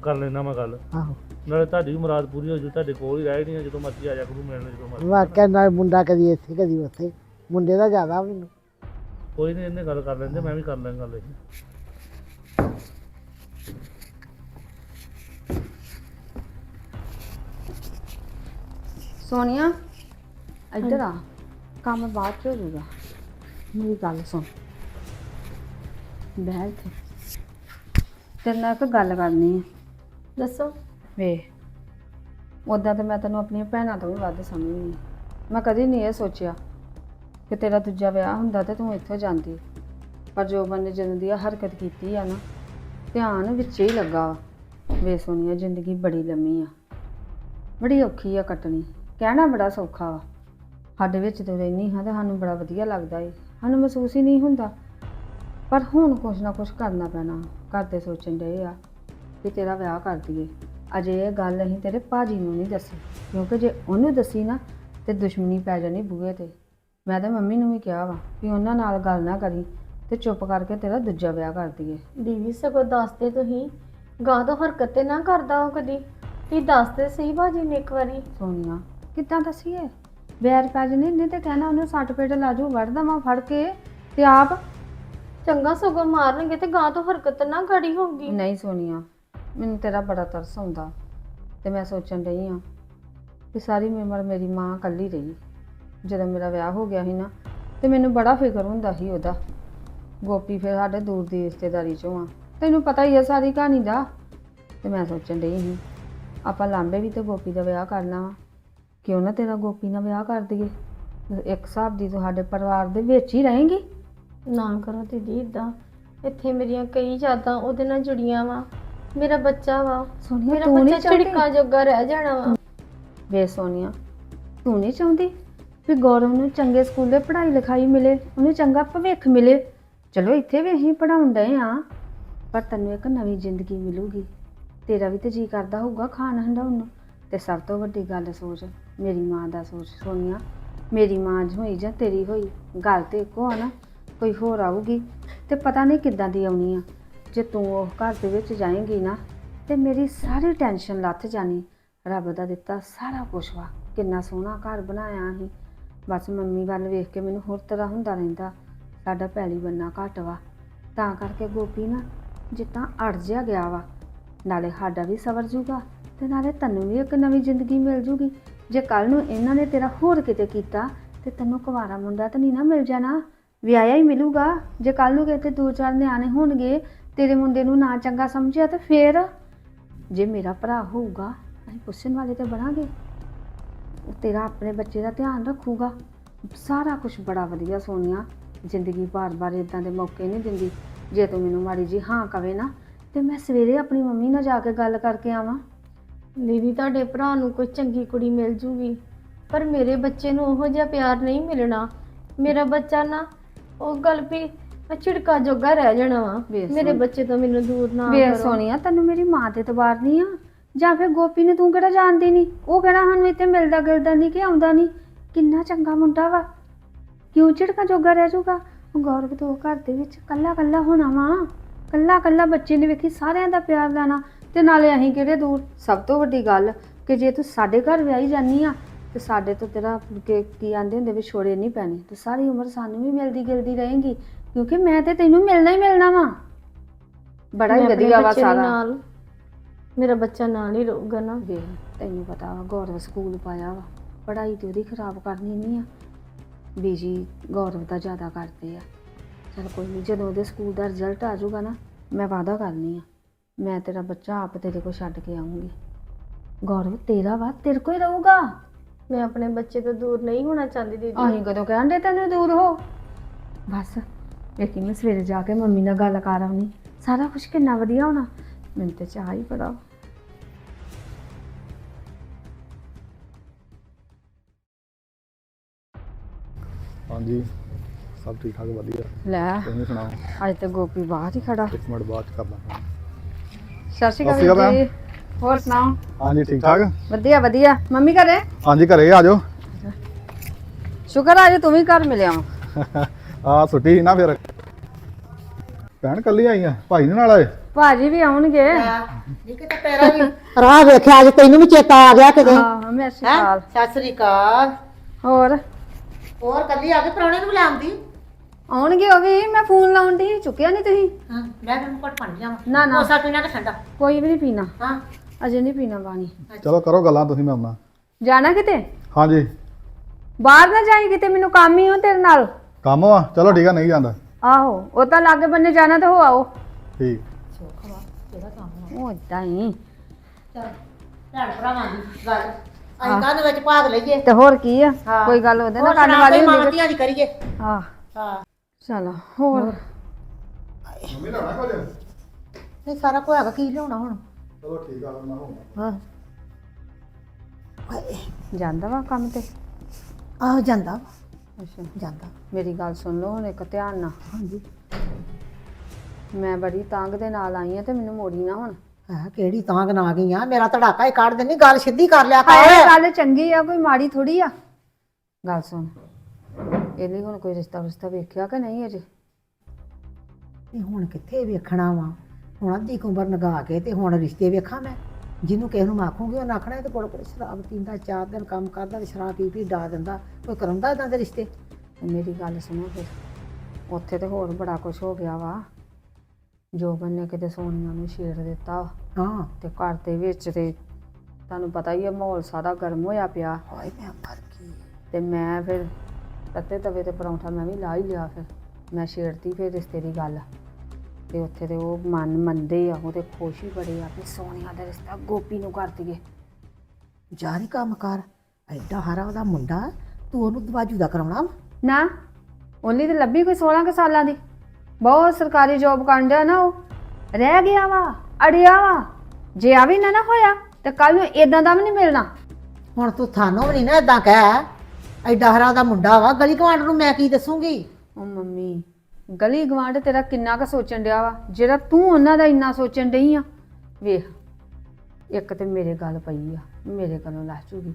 ਕਰ ਲੈਣਾ ਮੈਂ ਗੱਲ। ਆਹੋ। ਨਾਲੇ ਤੁਹਾਡੀ ਵੀ ਮੁਰਾਦ ਪੂਰੀ ਹੋ ਜੂ ਤੁਹਾਡੇ ਕੋਲ ਹੀ ਰਹਿਣੀ ਆ ਜਦੋਂ ਮਰਜ਼ੀ ਆ ਜਾ ਕਰੂ ਮਿਲਣ ਜਦੋਂ ਮਰਜ਼ੀ। ਵਾਕਿਆ ਨਾਲ ਮੁੰਡਾ ਕਦੀ ਇੱਥੇ ਕਦੀ ਉੱਥੇ। ਮੁੰਡੇ ਦਾ ਜ਼ਿਆਦਾ ਮੈਨੂੰ। ਕੋਈ ਨਹੀਂ ਇਹਨੇ ਗੱਲ ਕਰ ਲੈਂਦੇ ਮੈਂ ਵੀ ਕਰ ਲਾਂ ਗੱਲ ਇਹ। ਸੋਨੀਆ ਇੱਧਰ ਆ। ਕੰਮ ਬਾਅਦ ਚ ਹੋ ਜਾਊਗਾ। ਮੇਰੀ ਗੱਲ ਸੁਣ। ਬਹਿ ਇੱਥੇ। ਤੇਰੇ ਨਾਲ ਇੱਕ ਗੱਲ ਕਰਨੀ ਹੈ ਦੱਸੋ। ਵੇ ਉਦਾਂ ਤੇ ਮੈਂ ਤੈਨੂੰ ਆਪਣੀਆਂ ਭੈਣਾਂ ਤੋਂ ਵੀ ਵੱਧ ਸਮਝਦੀ ਹਾਂ ਮੈਂ ਕਦੀ ਨਹੀਂ ਇਹ ਸੋਚਿਆ ਕਿ ਤੇਰਾ ਦੂਜਾ ਵਿਆਹ ਹੁੰਦਾ ਤੇ ਤੂੰ ਇੱਥੋਂ ਜਾਂਦੀ। ਪਰ ਜੋ ਬੰਦੇ ਜਦੋਂ ਦੀ ਆਹ ਹਰਕਤ ਕੀਤੀ ਆ ਨਾ ਧਿਆਨ ਵਿੱਚ ਹੀ ਲੱਗਾ। ਵਾ ਵੇ ਸੋਨੀਆ ਜ਼ਿੰਦਗੀ ਬੜੀ ਲੰਮੀ ਆ। ਬੜੀ ਔਖੀ ਆ ਕੱਟਣੀ। ਕਹਿਣਾ ਬੜਾ ਸੌਖਾ ਵਾ। ਸਾਡੇ ਵਿੱਚ ਤੂੰ ਰਹਿਨੀ ਹਾਂ ਤੇ ਸਾਨੂੰ ਬੜਾ ਵਧੀਆ ਲੱਗਦਾ ਏ। ਸਾਨੂੰ ਮਹਿਸੂਸ ਹੀ ਨਹੀਂ ਹੁੰਦਾ। ਪਰ ਹੁਣ ਕੁਛ ਨਾ ਕੁਛ ਕਰਨਾ ਪੈਣਾ ਘਰ ਦੇ ਸੋਚਣ ਡਏ ਆ ਕਿ ਤੇਰਾ ਵਿਆਹ ਕਰ ਦਈਏ। ਅਜੇ ਇਹ ਗੱਲ ਅਸੀਂ ਤੇਰੇ ਭਾਜੀ ਨੂੰ ਨਹੀਂ ਦੱਸੀ ਕਿਉਂਕਿ ਜੇ ਉਹਨੂੰ ਦੱਸੀ ਨਾ ਤੇ ਦੁਸ਼ਮਣੀ ਪੈ ਜਾਣੀ ਬੂਹੇ ਤੇ। ਮੈਂ ਤਾਂ ਮੰਮੀ ਨੂੰ ਵੀ ਕਿਹਾ ਵਾ ਵੀ ਉਹਨਾਂ ਨਾਲ ਗੱਲ ਨਾ ਕਰੀ ਤੇ ਚੁੱਪ ਕਰਕੇ ਤੇਰਾ ਦੂਜਾ ਵਿਆਹ ਕਰ ਦਈਏ। ਦੀਦੀ ਸਗੋਂ ਦੱਸਦੇ ਤੁਸੀਂ ਗਾਂ ਤੋਂ ਹਰਕਤ ਤੇ ਨਾ ਕਰਦਾ ਉਹ ਕਦੀ। ਤੀ ਦੱਸਦੇ ਸਹੀ ਬਾਜੀ ਨੇ ਇੱਕ ਵਾਰੀ। ਸੋਨੀਆ ਕਿੱਦਾਂ ਦੱਸੀਏ? ਵੈਰ ਪੈ ਜਾਣੀ ਇਹਨੇ ਤੇ ਕਹਿਣਾ ਉਹਨੂੰ ਸੱਟ ਪੇਟ ਲਾਜੂ ਵੜ ਮੈਂ ਫੜ ਕੇ ਤੇ ਆਪ ਚੰਗਾ ਸਗੋਂ ਮਾਰਨਗੇ ਤੇ ਗਾਂ ਤੋਂ ਹਰਕਤ ਨਾ ਖੜੀ ਹੋਊਗੀ। ਨਹੀਂ ਸੋਨੀਆ, ਮੈਨੂੰ ਤੇਰਾ ਬੜਾ ਤਰਸ ਆਉਂਦਾ ਤੇ ਮੈਂ ਸੋਚਣ ਰਹੀ ਆ ਕਿ ਸਾਰੀ ਉਮਰ ਮੇਰੀ ਮਾਂ ਇਕੱਲੀ ਰਹੀ। ਜਦੋਂ ਮੇਰਾ ਵਿਆਹ ਹੋ ਗਿਆ ਸੀ ਨਾ, ਤੇ ਮੈਨੂੰ ਬੜਾ ਫਿਕਰ ਹੁੰਦਾ ਸੀ ਉਹਦਾ। ਗੋਪੀ ਫਿਰ ਸਾਡੇ ਦੂਰ ਦੀ ਰਿਸ਼ਤੇਦਾਰੀ ਚੋਂ ਆ। ਤੈਨੂੰ ਪਤਾ ਹੀ ਆ ਸਾਰੀ ਕਹਾਣੀ ਦਾ। ਤੇ ਮੈਂ ਸੋਚਣ ਰਹੀ ਸੀ, ਆਪਾਂ ਲਾਂਬੇ ਵੀ ਤੇ ਗੋਪੀ ਦਾ ਵਿਆਹ ਕਰਨਾ ਵਾ। ਕਿਉਂ ਨਾ ਤੇਰਾ ਗੋਪੀ ਨਾਲ ਵਿਆਹ ਕਰ ਦਈਏ? ਇੱਕ ਹਿਸਾਬ ਦੀ ਤੁਹਾਡੇ ਪਰਿਵਾਰ ਦੇ ਵਿੱਚ ਹੀ ਰਹੇਗੀ। ਨਾ ਕਰੋ ਦੀਦੀ ਇਦਾਂ ਇੱਥੇ ਮੇਰੀਆਂ ਕਈ ਯਾਦਾਂ ਉਹਦੇ ਨਾਲ ਜੁੜੀਆਂ ਵਾ। ਮੇਰਾ ਬੱਚਾ ਵਾ। ਸੋਨੀਆ ਮੇਰਾ ਤੂੰ ਨਹੀਂ ਬੱਚਾ ਚਾਹੁੰਦੀ? ਛਿੜਕਾਂ ਜੋਗਾ ਰਹਿ ਜਾਣਾ ਵਾ। ਵੇ ਸੋਨੀਆ ਤੂੰ ਨਹੀਂ ਚਾਹੁੰਦੀ ਵੀ ਗੌਰਵ ਨੂੰ ਚੰਗੇ ਸਕੂਲੇ ਪੜ੍ਹਾਈ ਲਿਖਾਈ ਮਿਲੇ ਉਹਨੂੰ ਚੰਗਾ ਭਵਿੱਖ ਮਿਲੇ? ਚਲੋ ਇੱਥੇ ਵੀ ਅਸੀਂ ਪੜਾਉਣ ਡਏ ਆ ਪਰ ਤੈਨੂੰ ਇੱਕ ਨਵੀਂ ਜ਼ਿੰਦਗੀ ਮਿਲੂਗੀ। ਤੇਰਾ ਵੀ ਤੇ ਜੀ ਕਰਦਾ ਹੋਊਗਾ ਖਾਣ ਹੰਡਾਉਣ ਨੂੰ। ਤੇ ਸਭ ਤੋਂ ਵੱਡੀ ਗੱਲ ਸੋਚ ਮੇਰੀ ਮਾਂ ਦਾ ਸੋਚ ਸੋਨੀਆ ਮੇਰੀ ਮਾਂ ਜ ਹੋਈ ਜਾਂ ਤੇਰੀ ਹੋਈ, ਗੱਲ ਤੇ ਇੱਕੋ ਆ ਨਾ, ਕੋਈ ਹੋਰ ਆਊਗੀ ਤੇ ਪਤਾ ਨਹੀਂ ਕਿੱਦਾਂ ਦੀ ਆਉਣੀ ਆ। ਜੇ ਤੂੰ ਉਹ ਘਰ ਦੇ ਵਿੱਚ ਜਾਏਂਗੀ ਨਾ, ਤੇ ਮੇਰੀ ਸਾਰੀ ਟੈਨਸ਼ਨ ਲੱਥ ਜਾਣੀ। ਰੱਬ ਦਾ ਦਿੱਤਾ ਸਾਰਾ ਕੁਝ ਵਾ, ਕਿੰਨਾ ਸੋਹਣਾ ਘਰ ਬਣਾਇਆ ਅਸੀਂ। ਬਸ ਮੰਮੀ ਵੱਲ ਵੇਖ ਕੇ ਮੈਨੂੰ ਹੋਰ ਤਰ੍ਹਾਂ ਹੁੰਦਾ ਰਹਿੰਦਾ, ਸਾਡਾ ਪੈਲੀ ਬੰਨਾ ਘੱਟ ਵਾ। ਤਾਂ ਕਰਕੇ ਗੋਪੀ ਨਾ ਜਿੱਦਾਂ ਅੜ ਜਿਆ ਗਿਆ ਵਾ। ਨਾਲੇ ਸਾਡਾ ਵੀ ਸਵਰ ਜੂਗਾ ਤੇ ਨਾਲੇ ਤੈਨੂੰ ਵੀ ਇੱਕ ਨਵੀਂ ਜ਼ਿੰਦਗੀ ਮਿਲ ਜੂਗੀ। ਜੇ ਕੱਲ ਨੂੰ ਇਹਨਾਂ ਨੇ ਤੇਰਾ ਹੋਰ ਕਿਤੇ ਕੀਤਾ, ਤੇ ਤੈਨੂੰ ਕੁਵਾਰਾ ਮੁੰਡਾ ਤਾਂ ਨਹੀਂ ਨਾ ਮਿਲ ਜਾਣਾ। ਵਿਆਹਿਆ ਹੀ ਮਿਲੂਗਾ। ਜੇ ਕੱਲ ਨੂੰ ਕਿਤੇ ਦੋ ਚਾਰ ਨਿਆਣੇ ਹੋਣਗੇ, ਤੇਰੇ ਮੁੰਡੇ ਨੂੰ ਨਾ ਚੰਗਾ ਸਮਝਿਆ ਤੇ ਫੇਰ? ਜੇ ਮੇਰਾ ਭਰਾ ਹੋਊਗਾ, ਅਸੀਂ ਪੁੱਛਣ ਵਾਲੇ ਤੇ ਬਣਾਂਗੇ। ਉਹ ਤੇਰਾ ਆਪਣੇ ਬੱਚੇ ਦਾ ਧਿਆਨ ਰੱਖੂਗਾ। ਸਾਰਾ ਕੁਝ ਬੜਾ ਵਧੀਆ ਸੋਨੀਆ। ਜ਼ਿੰਦਗੀ ਬਾਰ-ਬਾਰ ਇਦਾਂ ਦੇ ਮੌਕੇ ਨਹੀਂ ਦਿੰਦੀ। ਜੇ ਤੂੰ ਮੈਨੂੰ ਮਾੜੀ ਜੀ ਹਾਂ ਕਵੇ ਨਾ, ਤੇ ਮੈਂ ਸਵੇਰੇ ਆਪਣੀ ਮੰਮੀ ਨਾਲ ਜਾ ਕੇ ਗੱਲ ਕਰਕੇ ਆਵਾਂ। ਦੀਦੀ ਤੁਹਾਡੇ ਭਰਾ ਨੂੰ ਕੋਈ ਚੰਗੀ ਕੁੜੀ ਮਿਲ ਜੂਗੀ ਪਰ ਮੇਰੇ ਬੱਚੇ ਨੂੰ ਉਹੋ ਜਿਹਾ ਪਿਆਰ ਨਹੀਂ ਮਿਲਣਾ। ਮੇਰਾ ਬੱਚਾ ਨਾ ਉਹ ਗੱਲ ਵੀ ਮੈਂ ਛਿੜਕਾ ਜੋਗਾ ਰਹਿ ਜਾਣਾ ਵਾ। ਵੇਖ ਮੇਰੇ। ਬੱਚੇ ਤੋਂ ਮੈਨੂੰ ਦੂਰ ਨਾ ਵੇ ਕਰੋ। ਸੋਨੀਆ ਤੈਨੂੰ ਮੇਰੀ ਮਾਂ ਤੇ ਤਬਾਰ ਨਹੀਂ ਆ। ਜਾਂ ਫਿਰ ਗੋਪੀ ਨੇ ਤੂੰ ਕਿਹੜਾ ਜਾਣਦੀ ਨਹੀਂ ਉਹ ਕਿਹੜਾ ਸਾਨੂੰ ਇੱਥੇ ਮਿਲਦਾ ਗਿਲਦਾ ਨਹੀਂ ਕਿ ਆਉਂਦਾ ਨਹੀਂ ਕਿੰਨਾ ਚੰਗਾ ਮੁੰਡਾ ਵਾ। ਕਿਉਂ ਝਿੜਕਾ ਜੋਗਾ ਰਹਿ ਜਾਊਗਾ? ਉਹ ਗੌਰਵ ਤੋਂ ਘਰ ਦੇ ਵਿੱਚ ਕੱਲਾ ਕੱਲਾ ਹੋਣਾ ਵਾ। ਕੱਲਾ ਕੱਲਾ ਬੱਚੇ ਨੇ ਵੇਖੀ ਸਾਰਿਆਂ ਦਾ ਪਿਆਰ ਲੈਣਾ। ਤੇ ਨਾਲੇ ਅਸੀਂ ਕਿਹੜੇ ਦੂਰ? ਸਭ ਤੋਂ ਵੱਡੀ ਗੱਲ ਕਿ ਜੇ ਤੂੰ ਸਾਡੇ ਘਰ ਵਿਆਹੀ ਜਾਨੀ ਆ ਤੇ ਸਾਡੇ ਤੋਂ ਤੇਰਾ ਕਿ ਕੀ ਆਂਦੇ ਹੁੰਦੇ ਵਿਛੋੜੇ ਨਹੀਂ ਪੈਣੇ। ਤੇ ਸਾਰੀ ਉਮਰ ਸਾਨੂੰ ਵੀ ਮਿਲਦੀ ਗਿਲਦੀ ਰਹੇਗੀ ਕਿਉਂਕਿ ਮੈਂ ਤੇ ਤੈਨੂੰ ਮਿਲਣਾ ਹੀ ਮਿਲਣਾ ਵਾ। ਬੜਾ ਹੀ ਮੈਂ ਆਪਣੇ ਵਧੀਆ ਵਾ ਬੱਚੇ ਦੇ ਸਾਰਾ। ਨਾਲ। ਮੇਰਾ ਬੱਚਾ ਨਾਲ ਹੀ ਰਹੂਗਾ ਨਾ। ਵੇਖ ਤੈਨੂੰ ਪਤਾ ਵਾ ਗੌਰਵ ਸਕੂਲ ਪਾਇਆ ਵਾ। ਪੜ੍ਹਾਈ ਤੇ ਉਹਦੀ ਖਰਾਬ ਕਰਨੀ ਨਹੀਂ ਆ। ਬੀਜੀ ਗੌਰਵ ਦਾ ਜ਼ਿਆਦਾ ਕਰਦੇ ਆ। ਚਲ ਕੋਈ ਨਹੀਂ ਜਦੋਂ ਉਹਦੇ ਸਕੂਲ ਦਾ ਰਿਜ਼ਲਟ ਆ ਜਾਊਗਾ ਨਾ ਮੈਂ ਵਾਅਦਾ ਕਰਨੀ ਆ। ਮੈਂ ਤੇਰਾ ਬੱਚਾ ਆਪ ਤੇਰੇ ਕੋਲ ਛੱਡ ਕੇ ਆਉਂਗੀ ਗੌਰਵ ਤੇਰਾ ਵਾ ਤੇਰੇ ਕੋਲ ਹੀ ਰਹੂਗਾ। ਮੈਂ ਆਪਣੇ ਬੱਚੇ ਤੋਂ ਦੂਰ ਨਹੀਂ ਹੋਣਾ ਚਾਹੁੰਦੀ ਦੀਦੀ। ਅਸੀਂ ਕਦੋਂ ਕਹਿੰਦੇ ਤੈਨੂੰ ਦੂਰ ਹੋ? ਬਸ ਵੇਖੀ ਮੈਂ ਸਵੇਰੇ ਜਾ ਕੇ ਮੰਮੀ ਨਾਲ ਗੱਲ ਕਰ ਆਉਣੀ। ਸਾਰਾ ਕੁਝ ਕਿੰਨਾ ਵਧੀਆ ਹੋਣਾ। ਮੈਨੂੰ ਤੇ ਚਾਹ ਹੀ ਬੜਾ। ਹਾਂਜੀ ਸਭ ਠੀਕ ਠਾਕ ਵਧੀਆ। ਲੈ ਤੁਸੀਂ ਸੁਣਾਓ ਅੱਜ ਤੇ ਗੋਪੀ ਬਾਹਰ ਹੀ ਖੜਾ। ਇੱਕ ਮਿੰਟ ਬਾਅਦ phone। ਸਤਿ ਸ਼੍ਰੀ ਸਤਿ ਸ਼੍ਰੀ ਅਕਾਲ ਅਕਾਲ ਜੀ। ਹੋਰ ਸੁਣਾਓ? ਹਾਂਜੀ ਠੀਕ ਠਾਕ? ਵਧੀਆ ਵਧੀਆ। ਮੰਮੀ ਘਰੇ? ਹਾਂਜੀ ਘਰੇ ਆ ਜਾਓ। ਸ਼ੁਕਰ ਆ ਜੇ ਤੂੰ ਵੀ ਘਰ ਮਿਲਿਆ। ਵਾਂ। ਆ ਛੁੱਟੀ ਸੀ ਨਾ ਫਿਰ। ਭੈਣ ਕੱਲੀ ਆਈ ਆ ਭਾਈ ਦੇ ਨਾਲ ਆਏ? ਭਾਜੀ ਵੀ ਆਉਣਗੇ। ਰਾਹ ਵੇਖਿਆ ਅੱਜ ਤੈਨੂੰ ਵੀ ਚੇਤਾ ਆ ਗਿਆ ਕਿਤੇ। ਹਾਂ ਮੈਂ ਸਿਕਾਲ ਸਤਿ ਸ੍ਰੀ ਅਕਾਲ। ਹੋਰ? ਹੋਰ ਕੱਲੀ ਆ ਕੇ ਪ੍ਰਾਹੁਣੇ ਨੂੰ ਬੁਲਾਉਂਦੀ? ਆਉਣਗੇ ਉਹ ਵੀ ਮੈਂ ਫੋਨ ਲਾਉਣ ਦੀ ਚੁੱਕਿਆ ਨਹੀਂ ਤੁਸੀਂ? ਹਾਂ ਮੈਂ ਤੈਨੂੰ ਘਟ ਪਣ ਜਾਵਾਂ ਨਾ ਨਾ। ਕੋਸਾ ਪੀਣਾ ਕਿ ਠੰਡਾ? ਕੋਈ ਵੀ ਨਹੀਂ ਪੀਣਾ। ਹਾਂ। ਅਜੇ ਨਹੀਂ ਪੀਣਾ ਪਾਣੀ। ਚਲੋ ਕਰੋ ਗੱਲਾਂ ਤੁਸੀਂ ਮੈਂ ਆਉਣਾ ਜਾਣਾ ਕਿਤੇ? ਹਾਂਜੀ। ਬਾਹਰ ਨਾ ਜਾਈ ਕਿਤੇ ਮੈਨੂੰ ਕੰਮ ਹੀ ਹੋ ਤੇਰੇ ਨਾਲ। ਕੰਮ ਵਾ? ਚਲੋ ਠੀਕ ਆ ਨਹੀਂ ਜਾਂਦਾ। ਆਹੋ ਉਹ ਤਾਂ ਲਾਗੇ ਬੰਨੇ ਜਾਣਾ ਤਾਂ ਹੋ ਆਓ। ਠੀਕ। ਉਹ ਏਦਾਂ ਹੀ। ਭੈਣ ਭਰਾਵਾਂ ਦੀ ਗੱਲ। ਅਸੀਂ ਕੰਨ ਵਿੱਚ ਭਾਗ ਲਈਏ। ਤੇ ਹੋਰ ਕੀ ਆ? ਹਾਂ। ਕੋਈ ਗੱਲ ਉਹਦੇ ਨਾਲ ਕਰਨ ਵਾਲੀ ਮਾਂ ਹੁੰਦੀ ਧੀਆਂ ਦੀ ਕਰੀਏ। ਆ ਹਾਂ। ਚਲੋ ਹੋਰ? ਮੰਮੀ ਲਾਣਾ ਕੁਝ? ਨਹੀਂ ਸਾਰਾ ਕੋਈ ਹੈਗਾ ਕੀ ਲਿਆਉਣਾ ਹੁਣ? ਚਲੋ ਠੀਕ ਆ ਮੈਂ ਹੋਊਂਗਾ। ਹਾਂ। ਜਾਂਦਾ ਵਾ ਕੰਮ ਤੇ? ਆਹ ਜਾਂਦਾ ਅੱਛਾ। ਜਾਂਦਾ। ਮੇਰੀ ਗੱਲ ਸੁਣ ਲਓ ਹੁਣ ਇੱਕ ਧਿਆਨ ਨਾਲ। ਹਾਂਜੀ। ਮੈਂ ਬੜੀ ਤੰਗ ਦੇ ਨਾਲ ਆਈ ਆ ਤੇ ਮੈਨੂੰ ਮੋੜੀ ਨਾ ਹੁਣ। ਹਾਂ ਕਿਹੜੀ ਤਾਂਗ ਨਾ ਗਈ ਆ? ਮੇਰਾ ਧੜਾਕਾ ਹੀ ਕੱਢ ਦੇਣੀ ਗੱਲ ਸਿੱਧੀ ਕਰ ਲਿਆ ਹਾਏ ਕਰ। ਗੱਲ ਚੰਗੀ ਆ ਕੋਈ ਮਾੜੀ ਥੋੜੀ ਆ। ਗੱਲ ਸੁਣ। ਇਹਲੀ ਹੁਣ ਕੋਈ ਰਿਸ਼ਤਾ ਰਿਸ਼ਤਾ ਵੇਖਿਆ ਕਿ ਨਹੀਂ ਅਜੇ? ਤੇ ਹੁਣ ਕਿੱਥੇ ਵੇਖਣਾ ਵਾ? ਹੁਣ ਅੱਧੀ ਕੁ ਉਮਰ ਨਗਾ ਕੇ ਤੇ ਹੁਣ ਰਿਸ਼ਤੇ ਵੇਖਾਂ ਮੈਂ? ਜਿਹਨੂੰ ਕਿਸੇ ਨੂੰ ਆਖੂੰਗੀ ਉਹ ਆਖਣਾ ਇਹ ਤੇ ਕੋਲ ਕੋਲ ਸ਼ਰਾਬ ਪੀਂਦਾ ਚਾਰ ਦਿਨ ਕੰਮ ਕਰਦਾ ਤੇ ਸ਼ਰਾਬ ਪੀ ਪੀ ਡਾ ਦਿੰਦਾ। ਕੋਈ ਕਰਾਉਂਦਾ ਇਦਾਂ ਦੇ ਰਿਸ਼ਤੇ? ਮੇਰੀ ਗੱਲ ਸੁਣੋ ਫਿਰ। ਉੱਥੇ ਤੇ ਹੋਰ ਬੜਾ ਕੁਝ ਹੋ ਗਿਆ ਵਾ। ਜੋਬਨ ਨੇ ਕਿਤੇ ਸੋਨੀਆ ਨੂੰ ਛੇੜ ਦਿੱਤਾ। ਹਾਂ। ਤੇ ਘਰ ਦੇ ਵਿੱਚ ਤੇ ਤੁਹਾਨੂੰ ਪਤਾ ਹੀ ਹੈ ਮਾਹੌਲ ਸਾਰਾ ਗਰਮ ਹੋਇਆ ਪਿਆ। ਹਾਏ ਮੈਂ ਮਰ ਗਈ। ਤੇ ਮੈਂ ਫਿਰ ਤੱਤੇ ਤਵੇ ਤੇ ਪਰੌਂਠਾ ਮੈਂ ਵੀ ਲਾ ਹੀ ਲਿਆ ਫਿਰ। ਮੈਂ ਛੇੜਤੀ ਫਿਰ ਰਿਸ਼ਤੇ ਦੀ ਗੱਲ। ਤੇ ਉੱਥੇ ਤੇ ਉਹ ਮਨ ਮੰਨਦੇ ਆ ਉਹ ਤੇ ਖੁਸ਼ ਹੀ ਬੜੇ ਆ ਕਿ ਸੋਨੀਆ ਦਾ ਰਿਸ਼ਤਾ ਗੋਪੀ ਨੂੰ ਕਰ ਦਈਏ। ਜਾਰੀ ਕੰਮ ਕਰ ਐਡਾ ਹਰਾ ਉਹਦਾ ਮੁੰਡਾ ਤੂੰ ਉਹਨੂੰ ਦਵਾਜੂ ਦਾ ਕਰਾਉਣਾ ਵਾ? ਨਾ ਉਹਲੀ ਤੇ ਲੱਭੀ ਕੋਈ 16 ਕੁ ਸਾਲਾਂ ਦੀ। ਬਹੁਤ ਸਰਕਾਰੀ ਜੌਬ ਕਰਨ ਡਿਆ ਨਾ ਉਹ। ਰਹਿ ਗਿਆ ਵਾ ਅੜਿਆ ਵਾ। ਜੇ ਆ ਵੀ ਨਾ ਨਾ ਹੋਇਆ ਤੇ ਕੱਲ ਨੂੰ ਇਦਾਂ ਦਾ ਵੀ ਨਹੀਂ ਮਿਲਣਾ। ਹੁਣ ਤੂੰ ਥਾਨੋਂ ਵੀ ਨਹੀਂ ਨਾ ਇਦਾਂ ਕਹਿ। ਐਡਾ ਹਰਾ ਦਾ ਮੁੰਡਾ ਵਾ, ਗਲੀ ਕਵਾਂਡ ਨੂੰ ਮੈਂ ਕੀ ਦੱਸੂਗੀ? ਉਹ ਮੰਮੀ, ਗਲੀ ਗਵਾਂਢ ਤੇਰਾ ਕਿੰਨਾ ਕੁ ਸੋਚਣ ਡਿਆ ਵਾ? ਜਿਹੜਾ ਤੂੰ ਉਹਨਾਂ ਦਾ ਇੰਨਾ ਸੋਚਣ ਡਈ ਆ? ਵੇਖ, ਇੱਕ ਤੇ ਮੇਰੇ ਗੱਲ ਪਈ ਆ, ਮੇਰੇ ਕੋਲੋਂ ਲੱਥ ਜੂਗੀ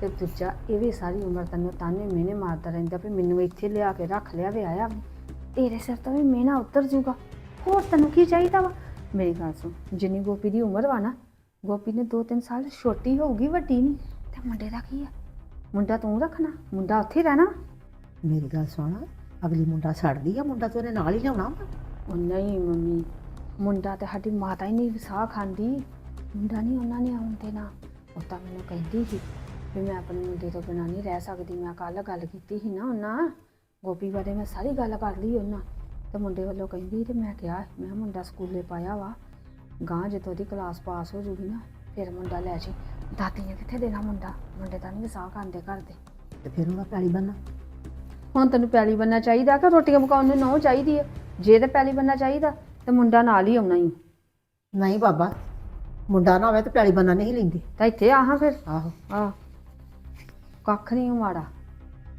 ਤੇ ਦੂਜਾ, ਇਹ ਵੀ ਸਾਰੀ ਉਮਰ ਤੈਨੂੰ ਤਾਨੇ ਮਿਹਨੇ ਮਾਰਦਾ ਰਹਿੰਦਾ ਵੀ ਮੈਨੂੰ ਇੱਥੇ ਲਿਆ ਕੇ ਰੱਖ ਲਿਆ ਵੇ ਆਇਆ ਵੀ। ਤੇਰੇ ਸਿਰ ਤੋਂ ਵੀ ਮਿਹਨਾ ਉਤਰ ਜੂਗਾ ਹੋਰ ਤੈਨੂੰ ਕੀ ਚਾਹੀਦਾ ਵਾ? ਮੇਰੀ ਗੱਲ ਸੁਣ, ਜਿੰਨੀ ਗੋਪੀ ਦੀ ਉਮਰ ਵਾ ਨਾ, ਗੋਪੀ ਨੇ 2-3 ਸਾਲ ਛੋਟੀ ਹੋਊਗੀ, ਵੱਡੀ ਨਹੀਂ। ਤੇ ਮੁੰਡੇ ਦਾ ਕੀ ਆ? ਮੁੰਡਾ ਤੂੰ ਰੱਖਣਾ ਮੁੰਡਾ ਉੱਥੇ ਰਹਿਣਾ। ਮੇਰੀ ਗੱਲ ਸੁਣ ਅਗਲੀ ਮੁੰਡਾ ਛੱਡਦੀ ਆ ਮੁੰਡਾ ਤੂੰ ਉਹਨੇ ਨਾਲ ਹੀ ਲਿਆਉਣਾ ਵਾ। ਉਹ ਨਹੀਂ ਮੰਮੀ ਮੁੰਡਾ ਤੇ ਸਾਡੀ ਮਾਤਾ ਹੀ ਨਹੀਂ ਵਿਸਾਹ ਖਾਂਦੀ। ਮੁੰਡਾ ਨਹੀਂ ਉਹਨਾਂ ਨੇ ਆਉਣ ਦੇਣਾ। ਉਹ ਤਾਂ ਮੈਨੂੰ ਕਹਿੰਦੀ ਸੀ ਵੀ ਮੈਂ ਆਪਣੇ ਮੁੰਡੇ ਤੋਂ ਬਿਨਾਂ ਨਹੀਂ ਰਹਿ ਸਕਦੀ। ਮੈਂ ਕੱਲ ਗੱਲ ਕੀਤੀ ਸੀ ਨਾ ਉਹਨਾਂ ਗੋਪੀ ਬਾਰੇ ਮੈਂ ਸਾਰੀ ਗੱਲ ਕਰ ਲਈ ਉਹਨਾਂ। ਤੇ ਮੁੰਡੇ ਵੱਲੋਂ ਕਹਿੰਦੀ ਤੇ ਮੈਂ ਕਿਹਾ ਮੈਂ ਮੁੰਡਾ ਸਕੂਲੇ ਪਾਇਆ ਵਾ। ਗਾਂ ਜਦੋਂ ਉਹਦੀ ਕਲਾਸ ਪਾਸ ਹੋ ਜੂਗੀ ਨਾ ਫਿਰ ਮੁੰਡਾ ਲੈ ਜੀ ਦਾਦੀ ਨੇ ਕਿੱਥੇ ਦੇਣਾ ਮੁੰਡਾ? ਮੁੰਡੇ ਤਾਂ ਨਹੀਂ ਵਿਸਾਹ ਖਾਂਦੇ ਘਰ ਦੇ। ਤੇ ਫਿਰ ਉਹਦਾ ਪੈਲੀ ਬੰਨਾ ਹੁਣ ਤੈਨੂੰ ਪੈਲੀ ਬੰਨਾ ਚਾਹੀਦਾ ਕਿ ਰੋਟੀਆਂ ਪਕਾਉਣ ਨੂੰ ਨਹੁੰ ਚਾਹੀਦੀ ਹੈ ਜੇ ਤੇ ਪੈਲੀ ਬੰਨਾ ਚਾਹੀਦਾ ਤੇ ਮੁੰਡਾ ਨਾਲ ਹੀ ਆਉਣਾ ਹੀ ਨਹੀਂ ਬਾਬਾ ਮੁੰਡਾ ਨਾ ਹੋਵੇ ਤੇ ਪੈਲੀ ਬੰਨਾ ਨਹੀਂ ਲੈਂਦੀ। ਤਾਂ ਇੱਥੇ ਆਹਾਂ ਫਿਰ। ਆਹੋ। ਆ ਕੱਖ ਨਹੀਂ ਮਾੜਾ।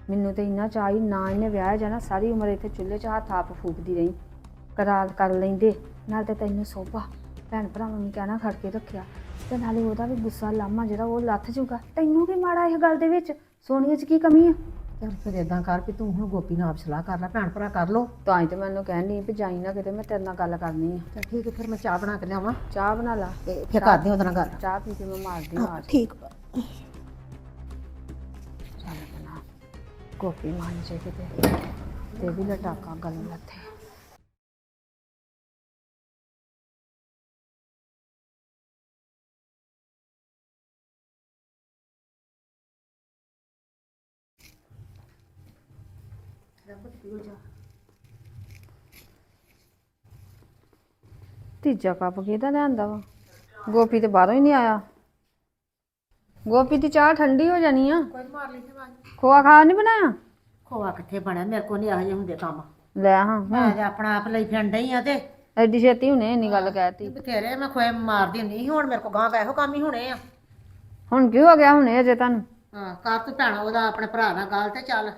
ਮੈਨੂੰ ਤੇ ਇੰਨਾ ਚਾਹੀ ਨਾ ਇਹਨੇ ਵਿਆਹ ਜਾਣਾ ਸਾਰੀ ਉਮਰ ਇੱਥੇ ਚੁੱਲ੍ਹੇ 'ਚ ਹੱਥ ਆਪ ਫੂਕਦੀ ਰਹੀ। ਕਰਾਲ ਕਰ ਲੈਂਦੇ ਨਾਲ ਤੇ ਤੈਨੂੰ ਸੋਭਾ। ਭੈਣ ਭਰਾਵਾਂ ਨੂੰ ਕਹਿਣਾ ਖੜ ਕੇ ਰੱਖਿਆ। ਤੇ ਨਾਲੇ ਉਹਦਾ ਵੀ ਗੁੱਸਾ ਲਾਮਾ ਜਿਹੜਾ ਉਹ ਲੱਥ ਜੂਗਾ ਤੈਨੂੰ ਕੀ ਮਾੜਾ ਇਹ ਗੱਲ ਦੇ ਵਿੱਚ ਸੋਨੀਆ 'ਚ ਕੀ ਕਮੀ ਆ? ਚੱਲ ਫਿਰ ਇਦਾਂ ਕਰ ਵੀ ਤੂੰ ਹੁਣ ਗੋਪੀ ਨਾਲ ਆਪ ਸਲਾਹ ਕਰ ਲੈ ਭੈਣ ਭਰਾ ਕਰ ਲੋ ਤਾਂ ਹੀ ਤੇ ਮੈਨੂੰ ਕਹਿਣੀ ਵੀ ਜਾਈ ਨਾ ਕਿਤੇ ਮੈਂ ਤੇਰੇ ਨਾਲ ਗੱਲ ਕਰਨੀ ਆ। ਚੱਲ ਠੀਕ ਹੈ ਫਿਰ ਮੈਂ ਚਾਹ ਬਣਾ ਕੇ ਲਿਆਵਾਂ। ਚਾਹ ਬਣਾ ਲਾ। ਤੇ ਫਿਰ ਕਰਦੇ ਹਾਂ ਉਹਦੇ ਨਾਲ ਗੱਲ। ਚਾਹ ਪੀ ਕੇ ਮੈਂ ਮਾਰਦੀ ਹਾਂ ਆਵਾਜ਼। ਠੀਕ। ਵਾ। ਚੱਲ ਬਣਾ। ਗੋਪੀ ਮੰਨ ਜੇ ਕਿਤੇ। ਤੇ ਵੀ ਲਟਾਕਾ ਗਲ ਲੱਥੇ। ਤੀਜਾ ਕੱਪ ਕਿਹਦਾ ਲਿਆਂਦਾ ਵਾ? ਗੋਪੀ ਤੇ ਬਾਹਰੋਂ ਹੀ ਨਹੀਂ ਆਇਆ। ਗੋਪੀ ਦੀ ਚਾਹ ਠੰਡੀ ਹੋ ਜਾਣੀ ਆ। ਖੋਆ ਖਾ ਨਹੀਂ ਬਣਾਇਆ? ਖੋਆ ਕਿੱਥੇ ਬਣਿਆ? ਮੇਰੇ ਕੋਲ ਨਹੀਂ ਇਹੋ ਜਿਹੇ ਹੁੰਦੇ ਕੰਮ। ਲੈ ਹਾਂ। ਮੈਂ ਤੇ ਆਪਣਾ ਆਪ ਲਈ ਫਿਰਨ ਡਈ ਆ ਤੇ। ਐਡੀ ਛੇਤੀ ਹੁਣੇ ਇੰਨੀ ਗੱਲ ਕਹਿਤੀ। ਬਥੇਰੇ ਮੈਂ ਖੋਏ ਮਾਰਦੀ ਹੁੰਦੀ ਸੀ ਹੁਣ ਮੇਰੇ ਕੋਲ ਗਾਂ ਇਹੋ ਕੰਮ ਹੀ ਹੋਣੇ ਆ। ਹੁਣ ਕੀ ਹੋ ਗਿਆ ਹੁਣੇ ਅਜੇ ਤੁਹਾਨੂੰ? ਹਾਂ ਕਰ ਤੂੰ ਭੈਣਾ ਉਹਦਾ ਆਪਣੇ ਭਰਾ ਨਾਲ ਗੱਲ ਤੇ ਚੱਲ।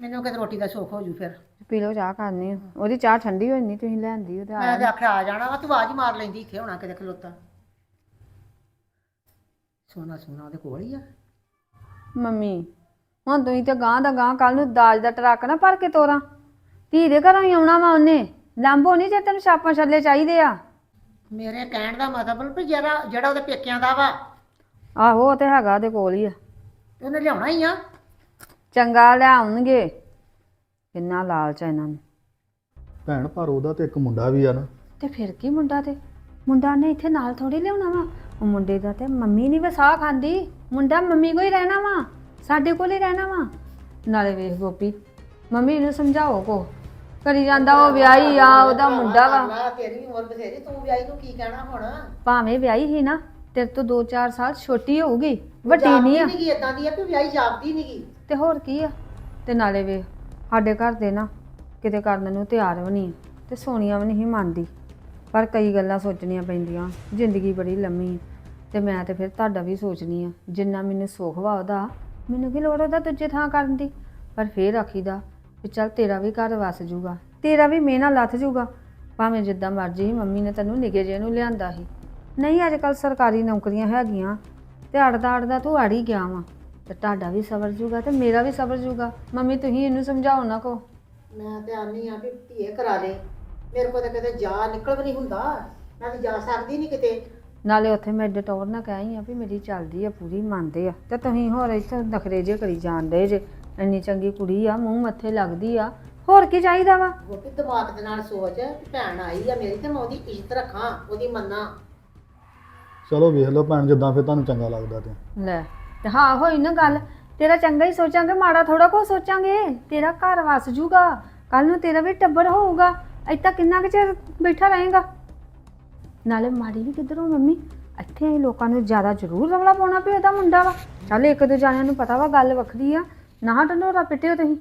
ਮੈਨੂੰ ਕਿਤੇ ਰੋਟੀ ਦਾ ਸੁੱਖ ਹੋ ਜੂ ਫਿਰ। ਪੀ ਲਓ ਚਾਹ ਕਰਨੀ ਆ। ਉਹਦੀ ਚਾਹ ਠੰਡੀ ਹੋ ਜਾਣੀ ਤੁਸੀਂ ਲੈਂਦੀ ਉਹਦੇ ਮੈਂ ਤੇ ਆਖਿਆ ਆ ਜਾਣਾ ਵਾ ਤੂੰ ਆਵਾਜ਼ ਮਾਰ ਲੈਂਦੀ ਇੱਥੇ ਹੋਣਾ ਕਿਤੇ ਖਲੋਤਾ। ਸੋਨਾ ਸੋਨਾ ਉਹਦੇ ਕੋਲ ਹੀ ਆ। ਮੰਮੀ ਹੁਣ ਤੁਸੀਂ ਤੇ ਗਾਂ ਦਾ ਗਾਂ ਕੱਲ ਨੂੰ ਦਾਜ ਦਾ ਟਰੱਕ ਨਾ ਭਰ ਕੇ ਤੋਰਾਂ। ਧੀ ਦੇ ਘਰੋਂ ਹੀ ਆਉਣਾ ਵਾ ਉਹਨੇ। ਲਾਂਬੋ ਨਹੀਂ ਜੇ ਤੈਨੂੰ ਛਾਪਾਂ ਛੱਲੇ ਚਾਹੀਦੇ ਆ। ਮੇਰੇ ਕਹਿਣ ਦਾ ਮਤਲਬ ਵੀ ਜਿਹੜਾ ਜਿਹੜਾ ਉਹਦੇ ਪੇਕਿਆਂ ਦਾ ਵਾ। ਆਹੋ ਉਹ ਤੇ ਹੈਗਾ ਉਹਦੇ ਕੋਲ ਹੀ ਆ। ਤੇ ਉਹਨੇ ਲਿਆਉਣਾ ਹੀ ਆ। ਚੰਗਾ ਲਿਆਉਣਗੇ। ਕਿੰਨਾ ਲਾਲਚ ਆ ਇਹਨਾਂ ਨੂੰ। ਭੈਣ ਪਰ ਉਹਦਾ ਤੇ ਇੱਕ ਮੁੰਡਾ ਵੀ ਆ ਨਾ। ਤੇ ਫਿਰ ਕੀ ਮੁੰਡਾ ਤੇ? ਮੁੰਡਾ ਨੇ ਇੱਥੇ ਨਾਲ ਥੋੜੀ ਲਿਆਉਣਾ ਵਾ। ਉਹ ਮੁੰਡੇ ਦਾ ਤੇ ਮੰਮੀ ਨਹੀਂ ਵਸਾ ਖਾਂਦੀ। ਮੁੰਡਾ ਮੰਮੀ ਕੋਲ ਹੀ ਰਹਿਣਾ ਵਾ। ਸਾਡੇ ਕੋਲ ਹੀ ਰਹਿਣਾ ਵਾ। ਨਾਲੇ ਵੇਖ ਗੋਪੀ ਮੰਮੀ ਨੂੰ ਸਮਝਾਓ ਕੋ। ਕਰੀ ਜਾਂਦਾ ਉਹ ਵਿਆਹੀ ਆ ਉਹਦਾ ਮੁੰਡਾ ਵਾ। ਲਾ ਤੇਰੀ ਉਮਰ ਬਥੇਰੀ ਤੂੰ ਵਿਆਹੀ ਨੂੰ ਕੀ ਕਹਿਣਾ ਹੁਣ? ਭਾਵੇਂ ਵਿਆਹੀ ਹੀ ਨਾ ਤੇਰੇ ਤੋਂ 2-4 ਸਾਲ ਛੋਟੀ ਹੋਊਗੀ ਵੱਡੀ ਨਹੀਂ ਆ। ਨਹੀਂ ਇਦਾਂ ਦੀ ਆ ਕਿ ਵਿਆਹੀ ਜਾਪਦੀ ਨਹੀਂਗੀ ਤੇ ਹੋਰ ਕੀ ਆ? ਤੇ ਨਾਲੇ ਵੇ ਸਾਡੇ ਘਰ ਦੇ ਨਾ ਕਿਤੇ ਕਰਨ ਨੂੰ ਤਿਆਰ ਵੀ ਨਹੀਂ ਤੇ ਸੋਨੀਆ ਵੀ ਨਹੀਂ ਮੰਨਦੀ। ਪਰ ਕਈ ਗੱਲਾਂ ਸੋਚਣੀਆਂ ਪੈਂਦੀਆਂ, ਜ਼ਿੰਦਗੀ ਬੜੀ ਲੰਮੀ ਆ ਤੇ ਮੈਂ ਤੇ ਫਿਰ ਤੁਹਾਡਾ ਵੀ ਸੋਚਣੀ ਆ, ਜਿੰਨਾ ਮੈਨੂੰ ਸੁੱਖ ਵਾ ਉਹਦਾ, ਮੈਨੂੰ ਕੀ ਲੋੜ ਉਹਦਾ ਦੂਜੇ ਥਾਂ ਕਰਨ ਦੀ? ਪਰ ਫੇਰ ਆਖੀਦਾ ਵੀ ਚੱਲ ਤੇਰਾ ਵੀ ਘਰ ਵਸ ਜੂਗਾ, ਤੇਰਾ ਵੀ ਮਿਹਨਾ ਲੱਥ ਜੂਗਾ, ਭਾਵੇਂ ਜਿੱਦਾਂ ਮਰਜ਼ੀ ਸੀ ਮੰਮੀ ਨੇ ਤੈਨੂੰ ਨਿੱਕੇ ਜਿਹੇ ਨੂੰ ਲਿਆਂਦਾ ਸੀ। ਨਹੀਂ, ਅੱਜ ਕੱਲ ਸਰਕਾਰੀ ਨੌਕਰੀਆਂ ਹੈਗੀਆਂ, ਤੇ ਅੜਦਾ ਅੜਦਾ ਤੂੰ ਅੜ ਹੀ ਗਿਆ ਵਾ। ਤੇ ਤੁਹਾਡਾ ਵੀ ਸਬਰ ਜੂਗਾ ਤੇ ਮੇਰਾ ਵੀ ਸਬਰ ਜੂਗਾ। ਮੰਮੀ ਤੁਸੀਂ ਇਹਨੂੰ ਸਮਝਾਓ ਨਾ ਕੋ। ਮੈਂ ਤੇ ਆਨੀ ਆ ਵੀ ਧੀਏ ਕਰਾ ਦੇ। ਮੇਰੇ ਕੋਲ ਤਾਂ ਕਿਤੇ ਜਾ ਨਿਕਲ ਵੀ ਨਹੀਂ ਹੁੰਦਾ। ਮੈਂ ਤਾਂ ਜਾ ਸਕਦੀ ਨਹੀਂ ਕਿਤੇ। ਨਾਲੇ ਉੱਥੇ ਮੈਂ ਡਟੋਰ ਨਾ ਕਹੀ ਆ ਵੀ ਮੇਰੀ ਚੱਲਦੀ ਆ ਪੂਰੀ ਮੰਨਦੇ ਆ। ਤੇ ਤੁਸੀਂ ਹੋਰ ਇੱਥੇ ਨਖਰੇ ਜੇ ਕਰੀ ਜਾਂਦੇ ਜੇ। ਇੰਨੀ ਚੰਗੀ ਕੁੜੀ ਆ ਮੂੰਹ ਮੱਥੇ ਲੱਗਦੀ ਆ। ਹੋਰ ਕੀ ਚਾਹੀਦਾ ਵਾ? ਗੋਪੀ ਦਿਮਾਗ ਦੇ ਨਾਲ ਸੋਚ ਵੀ ਭੈਣ ਆਈ ਆ ਮੇਰੀ ਤੇ ਮੈਂ ਉਹਦੀ ਇੱਜ਼ਤ ਰੱਖਾਂ ਉਹਦੀ ਮੰਨਾਂ। ਚਲੋ ਵੇਖ ਲਓ ਭੈਣ ਜਿੱਦਾਂ ਫਿਰ ਤੁਹਾਨੂੰ ਚੰਗਾ ਲੱਗਦਾ ਤੇ। ਲੈ ਤੇ ਹਾਂ ਹੋਈ ਨਾ ਗੱਲ। ਤੇਰਾ ਚੰਗਾ ਹੀ ਸੋਚਾਂਗੇ ਮਾੜਾ ਥੋੜਾ ਕੋ ਸੋਚਾਂਗੇ। ਤੇਰਾ ਘਰ ਵਸ ਜੂਗਾ। ਕੱਲ ਨੂੰ ਤੇਰਾ ਵੀ ਟੱਬਰ ਹੋਊਗਾ। ਇੱਥੇ ਕਿੰਨਾ ਕੁ ਚਿਰ ਬੈਠਾ ਰਹੇਗਾ? ਨਾਲੇ ਮਾੜੀ ਵੀ ਕਿੱਧਰੋਂ ਮੰਮੀ? ਇੱਥੇ ਆਏ ਲੋਕਾਂ ਨੂੰ ਜ਼ਿਆਦਾ ਜ਼ਰੂਰ ਰੌਲਾ ਪਾਉਣਾ ਵੀ ਉਹਦਾ ਮੁੰਡਾ ਵਾ। ਚੱਲ ਇੱਕ ਦੋ ਜਾਣਿਆਂ ਨੂੰ ਪਤਾ ਵਾ ਗੱਲ ਵੱਖਰੀ ਆ। ਨਾ ਢਨੋਰਾ ਪਿੱਟਿਓ ਤੁਸੀਂ।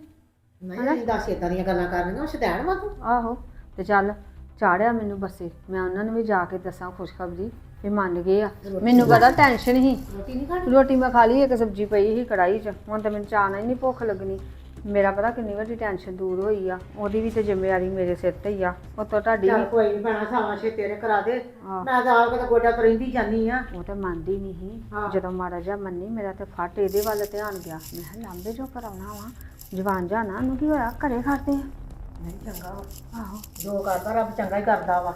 ਨਹੀਂ ਅਸੀਂ ਦੱਸ ਏਦਾਂ ਦੀਆਂ ਗੱਲਾਂ ਕਰਨੀਆਂ ਸ਼ਦੈਣ ਵਾ ਤੂੰ। ਆਹੋ ਤੇ ਚੱਲ ਚਾੜਿਆ ਮੈਨੂੰ ਬੱਸੇ। ਮੈਂ ਉਹਨਾਂ ਨੂੰ ਵੀ ਜਾ ਕੇ ਦੱਸਾਂ ਖੁਸ਼ਖਬਰੀ। ਵੀ ਮੰਨ ਗਏ ਆ। ਮੈਨੂੰ ਪਤਾ ਟੈਨਸ਼ਨ ਹੀ ਰੋਟੀ ਨਹੀਂ ਖਾਣੀ? ਰੋਟੀ ਮੈਂ ਖਾ ਲਈ ਇੱਕ ਸਬਜ਼ੀ ਪਈ ਸੀ ਕੜਾਈ 'ਚ। ਹੁਣ ਤਾਂ ਮੈਨੂੰ ਚਾਹਨਾ ਹੀ ਨਹੀਂ ਭੁੱਖ ਲੱਗਣੀ। ਮੇਰਾ ਪਤਾ ਕਿੰਨੀ ਵੱਡੀ ਟੈਨਸ਼ਨ ਦੂਰ ਹੋਈ ਆ। ਉਹਦੀ ਵੀ ਤੇ ਜ਼ਿੰਮੇਵਾਰੀ ਮੇਰੇ ਸਿਰ ਤੇ ਹੀ ਆ। ਉਹ ਤੋਂ ਤੁਹਾਡੀ ਚੱਲ ਵੀ ਕੋਈ ਨਹੀਂ ਭੈਣਾ ਸਾਵਾਂ ਛੇ ਤੇਰੇ ਕਰਾ ਦੇ। ਹਾਂ। ਮੈਂ ਤਾਂ ਆਪ ਕਿਤੇ ਗੋਡਾ ਤੋਂ ਰਹਿੰਦੀ ਜਾਨੀ ਆ। ਉਹ ਤਾਂ ਮੰਨਦੀ ਨਹੀਂ ਸੀ। ਹਾਂ। ਜਦੋਂ ਮਾੜਾ ਜਿਹਾ ਮੰਨੀ ਮੇਰਾ ਤੇ ਫੱਟ ਇਹਦੇ ਵੱਲ ਧਿਆਨ ਗਿਆ। ਮੈਂ ਕਿਹਾ ਲਾਂਬੇ ਜੋ ਕਰਾਉਣਾ ਵਾ। ਜਵਾਨ ਜਾਣਾ ਉਹਨੂੰ ਕੀ ਹੋਇਆ? ਘਰੇ ਕਰਦੇ ਆ। ਨਹੀਂ ਚੰਗਾ ਵਾ। ਆਹੋ। ਜੋ ਕਰਦਾ ਰੱਬ ਚੰਗਾ ਹੀ ਕਰਦਾ ਵਾ।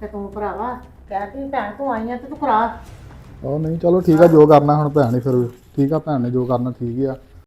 ਤੇ ਤੂੰ ਭਰਾਵਾ ਕਹਿ ਵੀ ਭੈਣ ਤੂੰ ਆਈ ਆ ਤੇ ਤੂੰ ਕਰਾ। ਉਹ ਨਹੀਂ, ਚਲੋ ਠੀਕ ਆ, ਜੋ ਕਰਨਾ ਹੁਣ ਭੈਣ ਹੀ ਫਿਰ ਠੀਕ ਆ, ਭੈਣ ਨੇ ਜੋ ਕਰਨਾ ਠੀਕ ਹੀ ਆ।